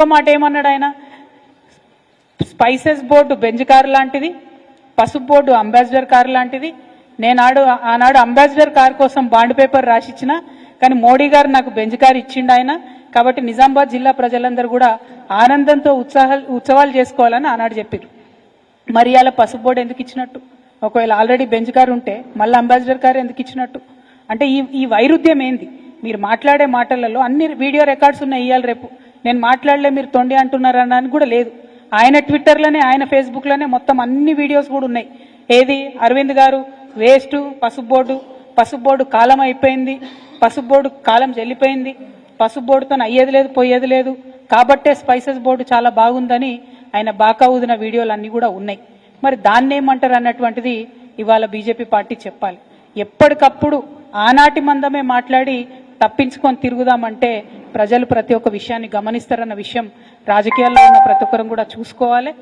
మాట ఏమన్నాడు ఆయన? స్పైసెస్ బోర్డు బెంజ్ కారు లాంటిది పసుపు బోర్డు అంబాసిడర్ కారు లాంటిది. నేనాడు ఆనాడు అంబాసిడర్ కార్ కోసం బాండ్ పేపర్ రాసిచ్చిన కానీ మోడీ గారు నాకు బెంజ్ కార్ ఇచ్చిండు ఆయన. కాబట్టి నిజామాబాద్ జిల్లా ప్రజలందరూ కూడా ఆనందంతో ఉత్సాహ ఉత్సవాలు చేసుకోవాలని ఆనాడు చెప్పారు మరి అలా పసుపు బోర్డు ఎందుకు ఇచ్చినట్టు? ఒకవేళ ఆల్రెడీ బెంచ్ కార్ ఉంటే మళ్ళీ అంబాసిడర్ కారు ఎందుకు ఇచ్చినట్టు? అంటే ఈ ఈ వైరుధ్యం ఏంది? మీరు మాట్లాడే మాటలలో అన్ని వీడియో రికార్డ్స్ ఉన్నాయి ఇవాళ రేపు. నేను మాట్లాడలే మీరు తొండి అంటున్నారు అని కూడా లేదు. ఆయన ట్విట్టర్లోనే ఆయన ఫేస్బుక్లోనే మొత్తం అన్ని వీడియోస్ కూడా ఉన్నాయి. ఏది? అరవింద్ గారు వేస్ట్ పసుపు బోర్డు పసుపు బోర్డు కాలం అయిపోయింది. పసుపు బోర్డు కాలం చెల్లిపోయింది. పసుపు బోర్డుతో అయ్యేది లేదు పోయేది లేదు. కాబట్టే స్పైసెస్ బోర్డు చాలా బాగుందని ఆయన బాకా ఊదిన వీడియోలు అన్నీ కూడా ఉన్నాయి. మరి దాన్ని ఏమంటారు అన్నటువంటిది ఇవాళ బీజేపీ పార్టీ చెప్పాలి. ఎప్పటికప్పుడు ఆనాటి మందమే మాట్లాడి తప్పించుకొని తిరుగుదామంటే ప్రజలు ప్రతి ఒక్క విషయాన్ని గమనిస్తారన్న విషయం రాజకీయాల్లో ఉన్న ప్రతి ఒక్కరం కూడా చూసుకోవాలి.